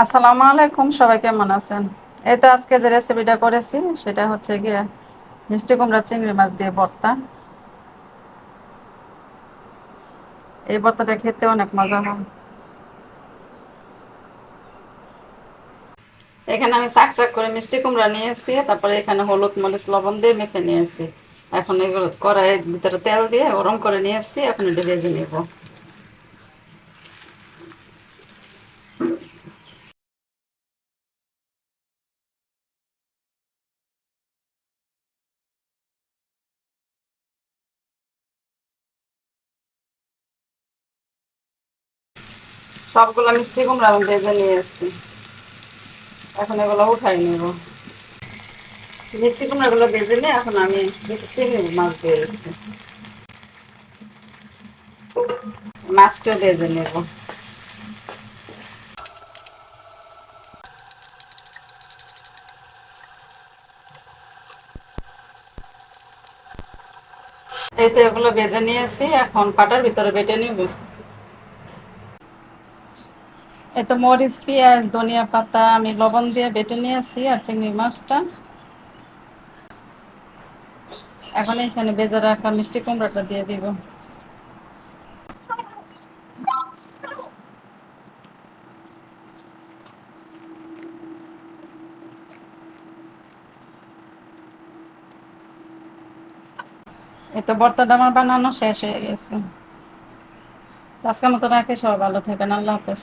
আসসালামু আলাইকুম, সবাই কেমন আছেন? এই তো আজকে যে রেসিপিটা করেছি, সেটা হচ্ছে গিয়ে মিষ্টি কুমড়া চিংড়ি মাছ দিয়ে ভর্তা। এই ভর্তাটা খেতে অনেক মজা হয়। এখানে আমি শাক শাক করে মিষ্টি কুমড়া নিয়ে এসেছি তারপরে এখানে হলুদ, মরিচ, লবণ দিয়ে মেখে নিয়ে এসেছি এখন এগুলো কড়াইয়ের ভিতরে তেল দিয়ে গরম করে নিয়ে এসেছি এখন এটা ভেজে নেব। সবগুলো মিষ্টি কুমড়া আমি ভেজে নিয়ে এসেছি এখন এগুলো উঠাই নেব। মিষ্টি কুমড়াগুলো ভেজে নিয়ে এখন আমি চিংড়ি মাছ দিয়ে মাছটা ভেজে নেব। এই তো এগুলো ভেজে নিয়েছি এখন পাটার ভিতরে বেটে নিব। এই তো মরিচ, পেঁয়াজ, ধনিয়া পাতা আমি লবণ দিয়ে বেটে নিয়েছি আর চিংড়ি মাছটা। এখন এখানে বেজে রাখা মিষ্টি কুমড়াটা দিয়ে দিব। এই তো ভর্তাটা আমার বানানো শেষ হয়ে গেছে। আজকের মতো রাখে, সবাই ভালো থাকেন, আল্লাহ হাফেজ।